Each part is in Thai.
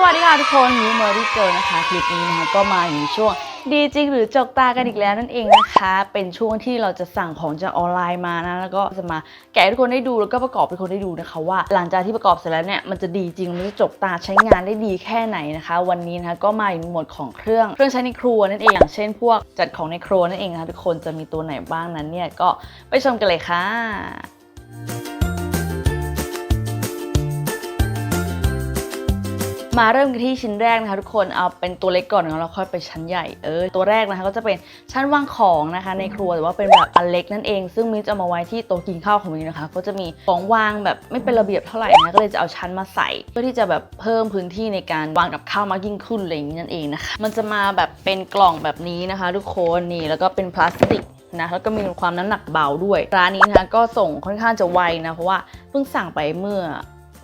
สวัสดีค่ะทุกคนมิวเมอรี่เกิร์นะคะ คลิปนี้นะคะก็มาอยู่ในช่วงดีจริงหรือจกตากันอีกแล้วนั่นเองนะคะ เป็นช่วงที่เราจะสั่งของจากออนไลน์มานะ แล้วก็จะมาแก้ทุกคนได้ดูแล้วก็ประกอบให้ทุกคนได้ดูนะคะว่า หลังจากที่ประกอบเสร็จแล้วเนี่ยมันจะดีจริงมันจะจกตาใช้งานได้ดีแค่ไหนนะคะ วันนี้นะคะก็มาอยู่ในหมวดของเครื่องเครื่องใช้ในครัวนั่นเองอย่างเช่น พวกจัดของในครัวนั่นเองนะคะทุกคนจะมีตัวไหนบ้างนั้นเนี่ยก็ไปชมกันเลยค่ะ มาเริ่มกันที่ชิ้นแรกนะคะทุกคนเอาเป็นตัวเล็กก่อนแล้วเราค่อยไปชั้นใหญ่เออตัวแรกนะคะก็จะเป็นชั้นวางของนะคะในครัวแต่ว่าเป็นแบบอันเล็กนั่นเอง ซึ่งมิวจะเอามาไว้ที่โต๊ะกินข้าวของมิวนะคะก็จะมีของวางแบบไม่เป็นระเบียบเท่าไหร่นะก็เลยจะเอาชั้นมาใส่ เพื่อที่จะแบบเพิ่มพื้นที่ในการวางกับข้าวมากยิ่งขึ้นอะไรอย่างนี้นั่นเองนะคะมันจะมาแบบเป็นกล่องแบบนี้นะคะ ทุกคนนี่แล้วก็เป็นพลาสติกนะแล้วก็มีความน้ำหนักเบาด้วย ร้านนี้นะคะก็ส่งค่อนข้างจะไวนะเพราะว่าเพิ่งสั่งไปเมื่อ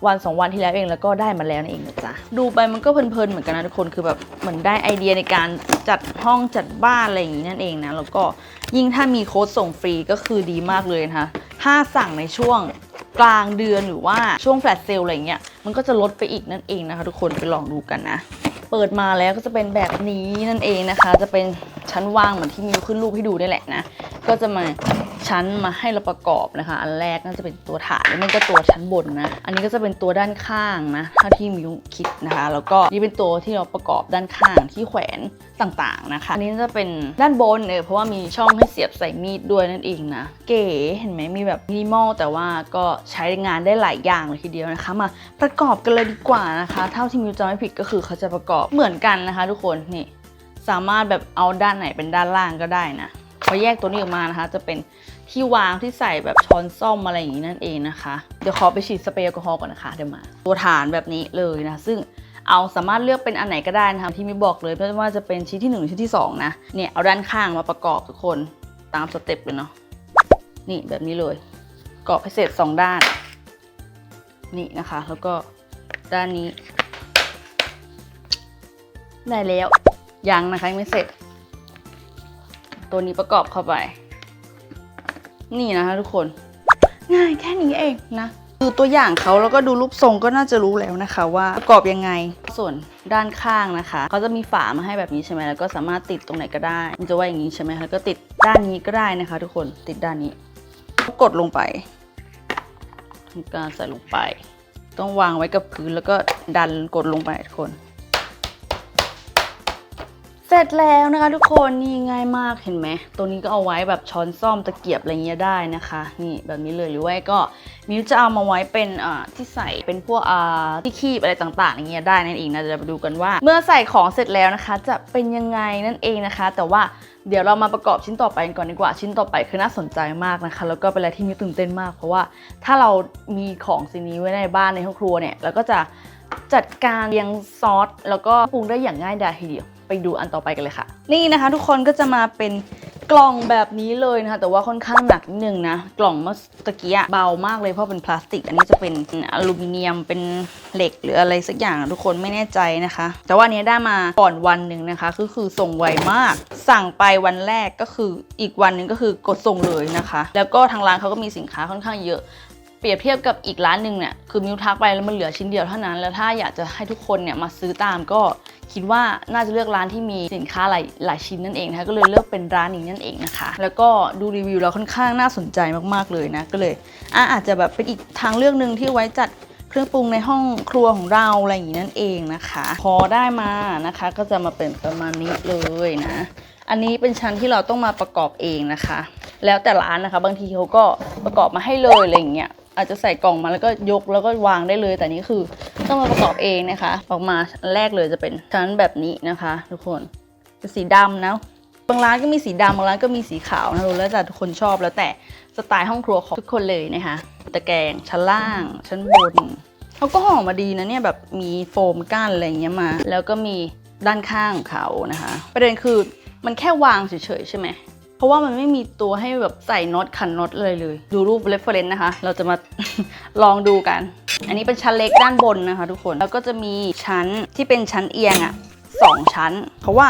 วันสองวันที่แล้วเองแล้วก็ได้มาแล้วนั่นเองนะจ๊ะดูไปมันก็เพลินๆเหมือนกันนะทุกคนคือแบบเหมือนได้ไอเดียในการจัดห้องจัดบ้านอะไรอย่างนี้นั่นเองนะแล้วก็ยิ่งถ้ามีโค้ดส่งฟรีก็คือดีมากเลยนะคะถ้าสั่งในช่วงกลางเดือนหรือว่าช่วงแฟลชเซลอะไรเงี้ยมันก็จะลดไปอีกนั่นเองนะคะ ทุกคนไปลองดูกันนะ เปิดมาแล้วก็จะเป็นแบบนี้นั่นเองนะคะ จะเป็นชั้นวางเหมือนที่มิวขึ้นรูปให้ดูได้แหละนะ ก็จะมา ชั้นมาให้เราประกอบนะคะ อันแรกน่าจะเป็นตัวฐานแล้วมันก็ตัวชั้นบนนะ อันนี้ก็จะเป็นตัวด้านข้างนะเท่าที่มิวคิดนะคะ แล้วก็นี่เป็นตัวที่เราประกอบด้านข้างที่แขวนต่างๆนะคะ อันนี้จะเป็นด้านบนเออเพราะว่ามีช่องให้เสียบใส่มีดด้วยนั่นเองนะ เก๋เห็นไหมมีแบบมินิมอลแต่ว่าก็ใช้งานได้หลายอย่างเลยทีเดียวนะคะ มาประกอบกันเลยดีกว่านะคะ เท่าที่มิวจำไม่ผิดก็คือเขาจะประกอบเหมือนกันนะคะ ทุกคนนี่สามารถแบบเอาด้านไหนเป็นด้านล่างก็ได้นะพอแยกตัวนี้ออกมานะคะ จะเป็น ที่วางที่ใส่แบบช้อนซ่อมอะไรอย่างนี้นั่นเองนะคะ เดี๋ยวขอไปฉีดสเปรย์แอลกอฮอล์ก่อนนะคะเดี๋ยวมา ตัวฐานแบบนี้เลยนะ ซึ่งเอาสามารถเลือกเป็นอันไหนก็ได้นะคะที่มีบอกเลยไม่ว่าจะเป็นชิ้นที่1หรือชิ้นที่2นะเนี่ยเอาด้านข้างมาประกอบทุกคนตามสเต็ปเลยเนาะนี่แบบนี้เลยประกอบให้เสร็จสองด้าน นี่นะคะ แล้วก็ด้านนี้ ได้แล้วยังนะคะยังไม่เสร็จ ตัวนี้ประกอบเข้าไป นี่นะคะทุกคน ง่ายแค่นี้เองนะดูตัวอย่างเขาแล้วก็ดูรูปทรงก็น่าจะรู้แล้วนะคะ ว่าประกอบยังไงส่วนด้านข้างนะคะเขาจะมีฝามาให้แบบนี้ใช่ไหมแล้วก็สามารถติดตรงไหนก็ได้ มันจะว่าอย่างนี้ใช่ไหมแล้วก็ติดด้านนี้ก็ได้นะคะ ทุกคนติดด้านนี้กดลงไปทำการใส่ลงไป ต้องวางไว้กับพื้นแล้วก็ดันกดลงไปทุกคน เสร็จแล้วนะคะทุกคนนี่ง่ายมากเห็นไหมตัวนี้ก็เอาไว้แบบช้อนซ่อมตะเกียบอะไรเงี้ยได้นะคะ นี่แบบนี้เลยหรือว่าก็มิวจะเอามาไว้เป็นอ่าที่ใส่เป็นพวกอ่าที่คีบอะไรต่างๆอย่างเงี้ยได้นั่นเองนะเดี๋ยวเราไปดูกันว่า เมื่อใส่ของเสร็จแล้วนะคะ จะเป็นยังไงนั่นเองนะคะ แต่ว่าเดี๋ยวเรามาประกอบชิ้นต่อไปกันก่อนดีกว่าชิ้นต่อไปคือน่าสนใจมากนะคะ แล้วก็เป็นอะไรที่มิวตื่นเต้นมาก เพราะว่าถ้าเรามีของสิ่งนี้ไว้ในบ้านในห้องครัวเนี่ยเราก็จะจัดการเรียงซอสแล้วก็ปรุงได้อย่างง่ายดายทีเดียว ไปดูอันต่อไปกันเลยค่ะ นี่นะคะทุกคนก็จะมาเป็นกล่องแบบนี้เลยนะคะ แต่ว่าค่อนข้างหนักนิดนึงนะ กล่องเมื่อตะกี้เบามากเลยเพราะเป็นพลาสติก อันนี้จะเป็นอลูมิเนียมเป็นเหล็กหรืออะไรสักอย่างทุกคนไม่แน่ใจนะคะ แต่ว่าอันนี้ได้มาก่อนวันหนึ่งนะคะก็คือส่งไวมาก สั่งไปวันแรกก็คืออีกวันหนึ่งก็คือกดส่งเลยนะคะ แล้วก็ทางร้านเขาก็มีสินค้าค่อนข้างเยอะ รียบเทียบกับอีกร้านหนึ่งเนี่ยคือมิวทักไปแล้วมันเหลือชิ้นเดียวเท่านั้น แล้วถ้าอยากจะให้ทุกคนเนี่ยมาซื้อตามก็คิดว่าน่าจะเลือกร้านที่มีสินค้าหลายหลายชิ้นนั่นเองนะคะก็เลยเลือกเป็นร้านนี้นั่นเองนะคะ แล้วก็ดูรีวิวแล้วค่อนข้างน่าสนใจมากๆเลยนะก็เลยอะอาจจะแบบเป็นอีกทางเลือกหนึ่งที่ไว้จัดเครื่องปรุงในห้องครัวของเราอะไรอย่างนี้นั่นเองนะคะ พอได้มานะคะ ก็จะมาเป็นประมาณนี้เลยนะ อันนี้เป็นชั้นที่เราต้องมาประกอบเองนะคะ แล้วแต่ร้านนะคะ บางทีเขาก็ประกอบมาให้เลยอะไรอย่างเงี้ย อาจจะใส่กล่องมาแล้วก็ยกแล้วก็วางได้เลย แต่นี่คือต้องมาประกอบเองนะคะ ออกมาอันแรกเลยจะเป็นชั้นแบบนี้นะคะ ทุกคนเป็นสีดำนะบางร้านก็มีสีดำบางร้านก็มีสีขาวนะรู้แล้วแต่ทุกคนชอบแล้วแต่สไตล์ห้องครัวของทุกคนเลยนะคะตะแกรงชั้นล่าง ชั้นบนเขาก็ห่อมาดีนะเนี่ยแบบมีโฟมก้านอะไรเงี้ยมา แล้วก็มีด้านข้างของเขานะคะ ประเด็นคือมันแค่วางเฉยๆใช่ไหม ราะว่ามันไม่มีตัวให้แบบใส่น็อตขันน็อตเลยเลย ดูรูป reference นะคะ เราจะมา ลองดูกัน อันนี้เป็นชั้นเล็กด้านบนนะคะ ทุกคน แล้วก็จะมีชั้นที่เป็นชั้นเอียงอะ่ะสองชั้น เพราะว่า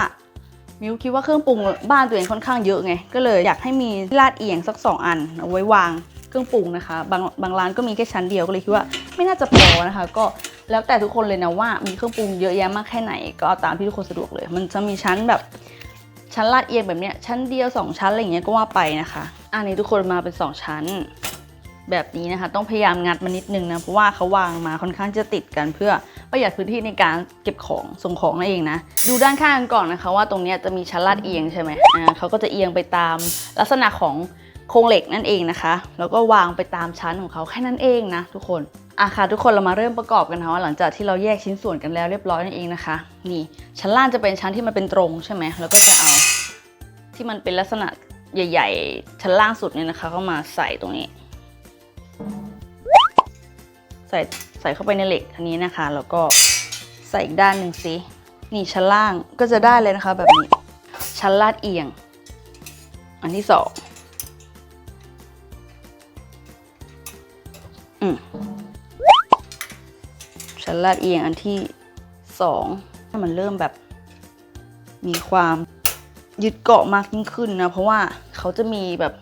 มิวคิดว่าเครื่องปรุงบ้านตัวเองค่อนข้างเยอะไง ก็เลยอยากให้มีลาดเอียงสักสองอันเอาไว้วางเครื่องปรุงนะคะ บางบางร้านก็มีแค่ชั้นเดียวก็เลยคิดว่าไม่น่าจะพอนะคะ ก็แล้วแต่ทุกคนเลยนะว่ามีเครื่องปรุงเยอะแยะมากแค่ไหนก็เอาตามที่ทุกคนสะดวกเลย มันจะมีชั้นแบบ ชั้นลาดเอียงแบบเนี้ยชั้นเดียวสองชั้นอะไรอย่างเงี้ยก็ว่าไปนะคะ อันนี้ทุกคนมาเป็นสองชั้น แบบนี้นะคะ ต้องพยายามงัดมานิดนึงนะเพราะว่าเขาวางมาค่อนข้างจะติดกันเพื่อประหยัดพื้นที่ในการเก็บของส่งของนั่นเองนะดูด้านข้างกันก่อนนะคะ ว่าตรงเนี้ยจะมีชั้นลาดเอียงใช่ไหมอ่าเขาก็จะเอียงไปตามลักษณะของ โครงเหล็กนั่นเองนะคะ แล้วก็วางไปตามชั้นของเขาแค่นั้นเองนะทุกคนอะค่ะทุกคนเรามาเริ่มประกอบกันนะว่าหลังจากที่เราแยกชิ้นส่วนกันแล้วเรียบร้อยนั่นเองนะคะ นี่ชั้นล่างจะเป็นชั้นที่มันเป็นตรงใช่ไหมแล้วก็จะเอาที่มันเป็นลักษณะใหญ่ ๆ ชั้นล่างสุดเนี่ยนะคะเข้ามาใส่ตรงนี้ ใส่ใส่เข้าไปในเหล็กอันนี้นะคะ แล้วก็ใส่อีกด้านหนึ่งสินี่ชั้นล่างก็จะได้เลยนะคะ แบบนี้ชั้นลาดเอียง อันที่สอง ลาดเอียงอันที่สองให้มันเริ่มแบบมีความยึดเกาะมากยิ่งขึ้นนะ เพราะว่าเขาจะมีแบบ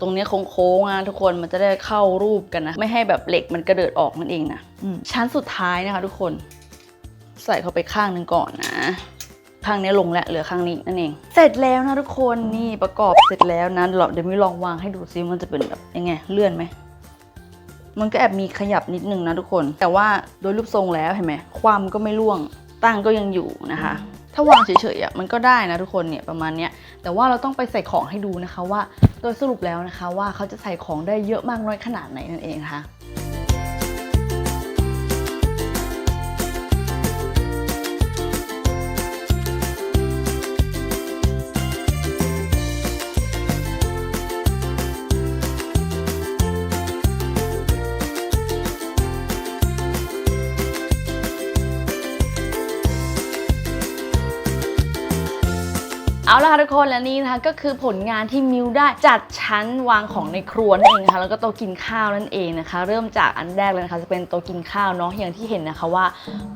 ตรงเนี้ยโค้งๆนะทุกคนมันจะได้เข้ารูปกันนะ ไม่ให้แบบเหล็กมันกระเดิดออกนั่นเองนะอืมชั้นสุดท้ายนะคะทุกคน ใส่เข้าไปข้างหนึ่งก่อนนะข้างนี้ลงแล้วเหลือข้างนี้นั่นเอง เสร็จแล้วนะทุกคนนี่ประกอบเสร็จแล้วนะเดี๋ยวมิลองวางให้ดูซิมันจะเป็นแบบยังไงเลื่อนไหม มันก็แอบมีขยับนิดนึงนะทุกคน แต่ว่าโดยรูปทรงแล้วเห็นไหมความก็ไม่ร่วงตั้งก็ยังอยู่นะคะ ถ้าวางเฉยๆอะมันก็ได้นะทุกคนเนี่ยประมาณเนี้ยแต่ว่าเราต้องไปใส่ของให้ดูนะคะว่า โดยสรุปแล้วนะคะว่าเขาจะใส่ของได้เยอะมากน้อยขนาดไหนนั่นเองนะคะ เอาละค่ะทุกคนและนี่นะคะก็คือผลงานที่มิวได้จัดชั้นวางของในครัวนั่นเองนะคะแล้วก็โต๊ะกินข้าวนั่นเองนะคะ เริ่มจากอันแรกเลยนะคะจะเป็นโต๊ะกินข้าวเนาะอย่างที่เห็นนะคะว่า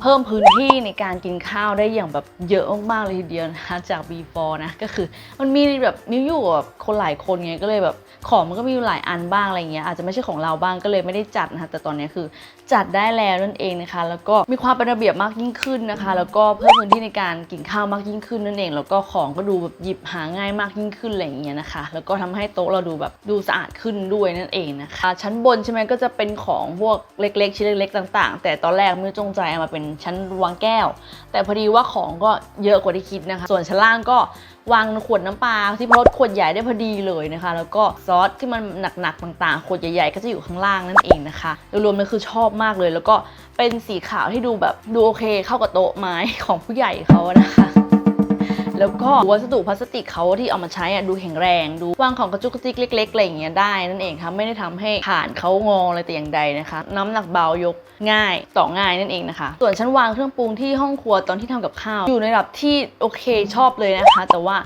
เพิ่มพื้นที่ในการกินข้าวได้อย่างแบบเยอะมากๆเลยทีเดียวนะคะจาก before นะก็คือมันมีแบบมิวอยู่กับแบบคนหลายคนไงก็เลยแบบของมันก็มีอยู่หลายอันบ้างอะไรเงี้ยอาจจะไม่ใช่ของเราบ้างก็เลยไม่ได้จัดนะคะแต่ตอนนี้คือจัดได้แล้วนั่นเองนะคะ แล้วก็มีความเป็นระเบียบมากยิ่งขึ้นนะคะ แล้วก็เพิ่มพื้นที่ในการกินข้าวมากยิ่งขึ้นนั่นเอง แล้วก็ของก็ดูแบบหยิบหาง่ายมากยิ่งขึ้นอะไรอย่างเงี้ยนะคะ แล้วก็ทำให้โต๊ะเราดูแบบดูสะอาดขึ้นด้วยนั่นเองนะคะ ชั้นบนใช่ไหมก็จะเป็นของพวกเล็กๆชิ้นเล็กๆต่าง ๆ แต่ตอนแรกมิวจงใจเอามาเป็นชั้นวางแก้ว แต่พอดีว่าของก็เยอะกว่าที่คิดนะคะ ส่วนชั้นล่างก็วางขวดน้ำปลาที่พรสขวดใหญ่ได้พอดีเลยนะคะ แล้วก็ซอสที่มันหนักๆต่างๆขวดใหญ่ๆก็จะอยู่ข้างล่างนั่นเองนะคะโดยรวมมันคือชอบมากเลย แล้วก็เป็นสีขาวที่ดูแบบดูโอเคเข้ากับโต๊ะไม้ของผู้ใหญ่เขานะคะ แล้วก็วัสดุพลาสติกเขาที่เอามาใช้อะดูแข็งแรงดูวางของกระจุกกระจิกเล็กๆอะไรอย่างเงี้ยได้นั่นเองค่ะไม่ได้ทำให้ฐานเขางออะไรแต่อย่างใดนะคะ น้ำหนักเบายกง่ายต่อง่ายนั่นเองนะคะ ส่วนชั้นวางเครื่องปรุงที่ห้องครัวตอนที่ทำกับข้าว อยู่ในระดับที่โอเคชอบเลยนะคะ แต่ว่า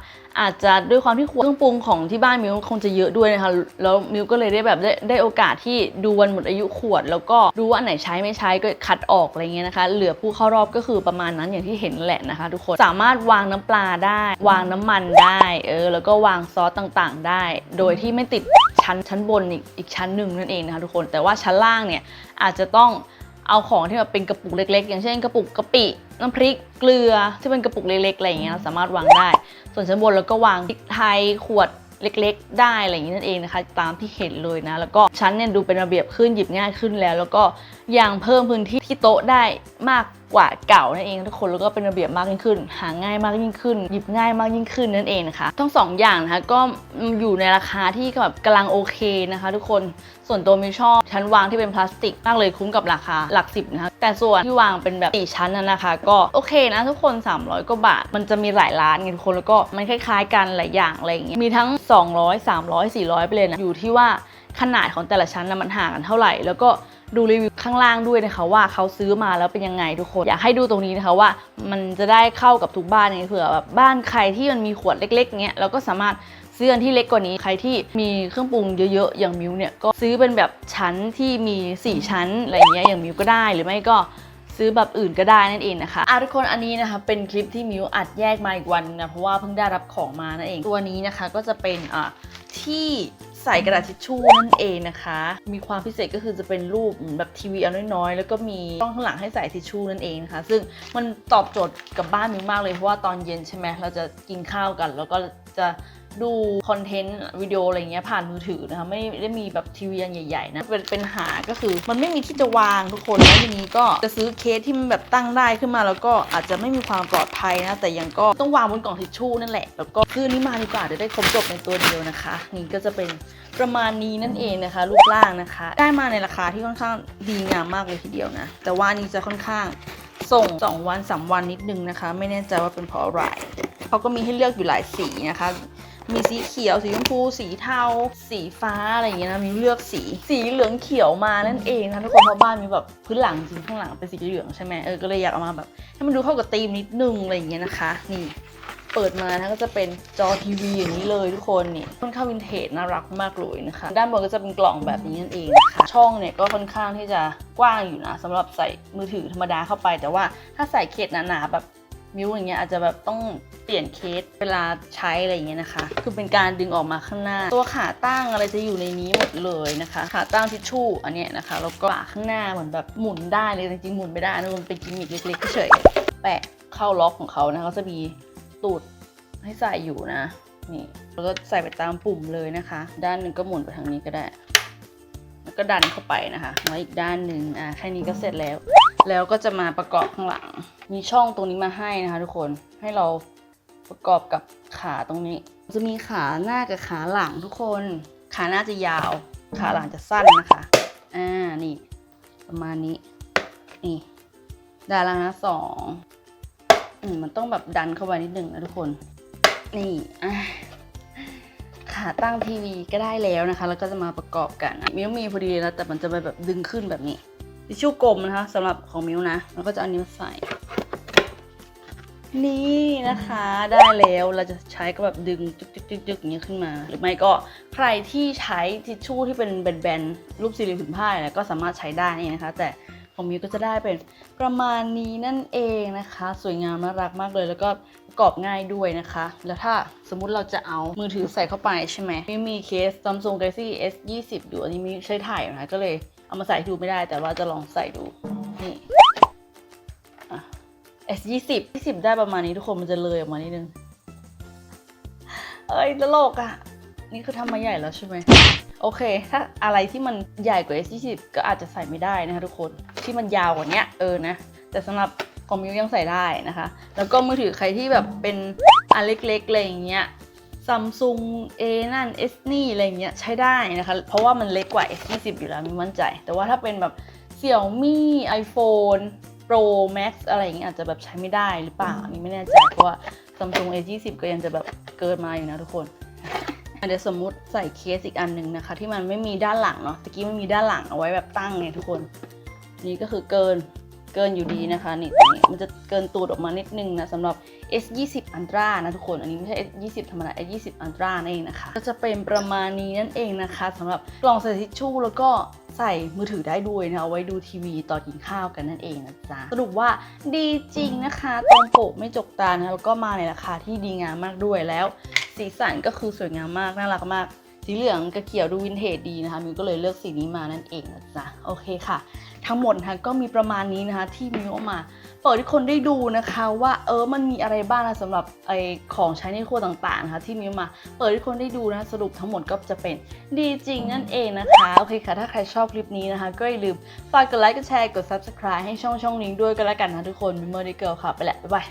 อาจจะด้วยความที่ครัวเครื่องปรุงของที่บ้านมิวคงจะเยอะด้วยนะคะแล้วมิวก็เลยได้แบบได้ได้โอกาสที่ดูวันหมดอายุขวด แล้วก็ดูว่าอันไหนใช้ไม่ใช้ก็คัดออกอะไรเงี้ยนะคะ เหลือผู้เข้ารอบก็คือประมาณนั้นอย่างที่เห็นแหละนะคะ ทุกคนสามารถวางน้ำปลาได้ วางน้ำมันได้เออแล้วก็วางซอสต่างๆ ได้ โดยที่ไม่ติดชั้นชั้นบนอีกอีกชั้นหนึ่งนั่นเองนะคะทุกคนแต่ว่าชั้นล่างเนี่ยอาจจะต้อง เอาของที่แบบเป็นกระปุกเล็กๆ อย่างเช่นกระปุกกะปิน้ำพริกเกลือที่เป็นกระปุกเล็กๆอะไรอย่างเงี้ยเราสามารถวางได้ ส่วนชั้นบนเราก็วางพริกไทยขวดเล็กๆ ได้อะไรอย่างนี้นั่นเองนะคะ ตามที่เห็นเลยนะ แล้วก็ชั้นเนี่ยดูเป็นระเบียบขึ้นหยิบง่ายขึ้นแล้ว แล้วก็ยังเพิ่มพื้นที่ที่โต๊ะได้มากกว่าเก่านั่นเองทุกคนแล้วก็เป็นระเบียบมากยิ่งขึ้น หาง่ายมากยิ่งขึ้น หยิบง่ายมากยิ่งขึ้นนั่นเองนะคะทั้งสองอย่างนะคะก็อยู่ในราคาที่แบบกำลังโอเคนะคะ ทุกคน ส่วนตัวมิวชอบชั้นวางที่เป็นพลาสติกมากเลยคุ้มกับราคาหลักสิบนะคะแต่ส่วนที่วางเป็นแบบสี่ชั้นนั้นนะคะ ก็โอเคนะทุกคน 300กว่าบาท มันจะมีหลายร้านไงทุกคนแล้วก็มันคล้ายๆกันหลายอย่างอะไรอย่างเงี้ยมีทั้ง 200 300 400 ไปเลยนะอยู่ที่ว่าขนาดของแต่ละชั้นนะมันห่างกันเท่าไหร่ แล้วก็ดูรีวิวข้างล่างด้วยนะคะว่าเขาซื้อมาแล้วเป็นยังไงทุกคนอยากให้ดูตรงนี้นะคะว่า มันจะได้เข้ากับทุกบ้านไงเผื่อแบบบ้านใครที่มันมีขวดเล็กๆเงี้ยเราก็สามารถ ซื้อนที่เล็กกว่านี้ใครที่มีเครื่องปรุงเยอะๆอย่างมิวเนี่ยก็ซื้อเป็นแบบชั้นที่มี 4 ชั้นอะไรเงี้ยอย่างมิวก็ได้หรือไม่ก็ซื้อแบบอื่นก็ได้นั่นเองนะคะอะทุกคนอันนี้นะคะเป็นคลิปที่มิวอัดแยกมาอีกวันนะเพราะว่าเพิ่งได้รับของมานั่นเองตัวนี้นะคะก็จะเป็นอะที่ใส่กระดาษทิชชู่นั่นเองนะคะ มีความพิเศษก็คือจะเป็นรูปแบบทีวีอันน้อยๆ แล้วก็มีช่องข้างหลังให้ใส่ทิชชู่นั่นเองนะคะ ซึ่งมันตอบโจทย์กับบ้านมิวมากเลยเพราะว่าตอนเย็นใช่ไหมเราจะกินข้าวกัน แล้วก็จะ ดูคอนเทนต์วิดีโออะไรเงี้ยผ่านมือถือนะคะไม่ได้มีแบบทีวีอันใหญ่ๆนะเป็นเป็นหาก็คือมันไม่มีที่จะวางทุกคนแล้วทีนี้ก็จะซื้อเคสที่มันแบบตั้งได้ขึ้นมาแล้วก็อาจจะไม่มีความปลอดภัยนะ แต่ยังก็ต้องวางบนกล่องทิชชู่นั่นแหละ แล้วก็คืนนี้มาดีกว่าเดี๋ยวได้ครบจบในตัวเดียวนะคะ นี่ก็จะเป็นประมาณนี้นั่นเองนะคะ รูปร่างนะคะ ได้มาในราคาที่ค่อนข้างดีงามมากเลยทีเดียวนะ แต่ว่านนี้จะค่อนข้างส่ง 2 วัน 3 วันนิดนึงนะคะ ไม่แน่ใจว่าเป็นเพราะอะไรเขาก็มีให้เลือกอยู่หลายสีนะคะ มีสีเขียว สีชมพู สีเทา สีฟ้าอะไรอย่างเงี้ยนะมีเลือกสี สีเหลืองเขียวมานั่นเองนะทุกคนเพราะบ้านมีแบบพื้นหลังจริงข้างหลังเป็นสีเหลืองใช่ไหมเออก็เลยอยากเอามาแบบให้มันดูเข้ากับธีมนิดนึงอะไรอย่างเงี้ยนะคะนี่เปิดมานะก็จะเป็นจอทีวีอย่างนี้เลยทุกคนนี่ค่อนข้างวินเทจน่ารักมากเลยนะคะ ด้านบนก็จะเป็นกล่องแบบนี้นั่นเองนะคะช่องเนี่ยก็ค่อนข้างที่จะกว้างอยู่นะสำหรับใส่มือถือธรรมดาเข้าไป แต่ว่าถ้าใส่เคสหนาๆแบบมิวอย่างเงี้ยอาจจะแบบต้อง เปลี่ยนเคสเวลาใช้อะไรอย่างเงี้ยนะคะ คือเป็นการดึงออกมาข้างหน้า ตัวขาตั้งอะไรจะอยู่ในนี้หมดเลยนะคะ ขาตั้งทิชชู่อันเนี้ยนะคะแล้วก็ฝาข้างหน้าเหมือนแบบหมุนได้เลยจริงๆหมุนไม่ได้นะมันเป็นกิมมิคเล็กๆเฉยๆแปะเข้าล็อกของเขานะเขาจะมีตูดให้ใส่อยู่นะนี่แล้วก็ใส่ไปตามปุ่มเลยนะคะ ด้านหนึ่งก็หมุนไปทางนี้ก็ได้ แล้วก็ดันเข้าไปนะคะแล้วอีกด้านหนึ่งอะแค่นี้ก็เสร็จแล้ว แล้วก็จะมาประกอบข้างหลัง มีช่องตรงนี้มาให้นะคะ ทุกคนให้เรา ประกอบกับขาตรงนี้ จะมีขาหน้ากับขาหลังทุกคน ขาหน้าจะยาว ขาหลังจะสั้นนะคะอ่านี่ ประมาณนี้ นี่ได้แล้วนะสองอืมมันต้องแบบดันเข้าไปนิดนึงนะทุกคน นี่อะขาตั้งทีวีก็ได้แล้วนะคะ แล้วก็จะมาประกอบกันมิวมีพอดีเลยนะแต่มันจะไปแบบดึงขึ้นแบบนี้ทิชชู่กลมนะคะสำหรับของมิวนะ แล้วก็จะเอานิ้วใส่ นี่นะคะได้แล้วเราจะใช้ก็แบบดึงจึกจึกจึกจึกอย่างเงี้ยขึ้นมา หรือไม่ก็ใครที่ใช้ทิชชู่ที่เป็นแบนๆรูปสี่เหลี่ยมผืนผ้าเนี่ยก็สามารถใช้ได้นี่นะคะ แต่ของมิวก็จะได้เป็นประมาณนี้นั่นเองนะคะ สวยงามน่ารักมากเลย แล้วก็ประกอบง่ายด้วยนะคะ แล้วถ้าสมมุติเราจะเอามือถือใส่เข้าไปใช่ไหมมิวมีเคส Samsung Galaxy S 20อยู่อันนี้มิวใช้ถ่ายนะก็เลยเอามาใส่ดูไม่ได้ แต่ว่าจะลองใส่ดูนี่ S 2 0 20ได้ประมาณนี้ทุกคนมันจะเลยออกมานิดนึง เอ้ยตลกอะ่ะ นี่คือทำมาใหญ่แล้วใช่ไหมโอเค ถ้าอะไรที่มันใหญ่กว่า S 2 0ก็อาจจะใส่ไม่ได้นะคะทุกคนที่มันยาวกว่านี้เออนะ แต่สำหรับของมิวยังใส่ได้นะคะ แล้วก็มือถือใครที่แบบเป็นอันเล็กๆอะไรอย่างเงี้ยซัมซุงเอนั่น S นี่อะไรอย่างเงี้ยใช้ได้นะคะ เพราะว่ามันเล็กกว่า S 2 0อยู่แล้วมิมั่นใจ แต่ว่าถ้าเป็นแบบ Xiaomi iPhone Pro Max อะไรอย่างเงี้ยอาจจะแบบใช้ไม่ได้หรือเปล่าอันนี้ไม่แน่ใจเพราะว่า Samsung A20 ก็ยังจะแบบเกินมาอยู่นะทุกคนอะเดี๋ยวสมมุติใส่เคสอีกอันหนึ่งนะคะ ที่มันไม่มีด้านหลังเนาะตะกี้มันมีด้านหลังเอาไว้แบบตั้งไงทุกคน นี่ก็คือเกิน เกินอยู่ดีนะคะนี่ตรงนี้มันจะเกินตูดออกมานิดนึงนะสำหรับ S20 Ultra นะทุกคนอันนี้ไม่ใช่ S20 ธรรมดา S20 Ultra นั่นเองนะคะก็จะเป็นประมาณนี้นั่นเองนะคะสำหรับกล่องใส่ทิชชู่แล้วก็ใส่มือถือได้ด้วยนะเอาไว้ดูทีวีตอนกินข้าวกันนั่นเองนะจ๊ะสรุปว่าดีจริงนะคะตรงปกไม่จกตานะแล้วก็มาในราคาที่ดีงามมากด้วยแล้ว สีสันก็คือสวยงามมากน่ารักมากสีเหลืองกับเขียวดูวินเทจดีนะคะมิวก็เลยเลือกสีนี้มานั่นเองนะจ๊ะโอเคค่ะ ทั้งหมดนะคะก็มีประมาณนี้นะคะที่มิวเอกมาเปิดให้คนได้ดูนะคะว่าเออมันมีอะไรบ้างนะสำหรับไอของใช้ในครัวต่างๆนะคะที่มิวมาเปิดให้คนได้ดูนะสรุปทั้งหมดก็จะเป็นดีจริงนั่นเองนะคะโอเคค่ะถ้าใครชอบคลิปนี้นะคะ ก็อย่าลืมฝากกดไลค์กดแชร์กด subscribe ให้ช่องช่องนี้ด้วยก็แล้วกันนะทุกคนมิเมอร์ดิเกิลค่ะไปแหละบ๊ายบาย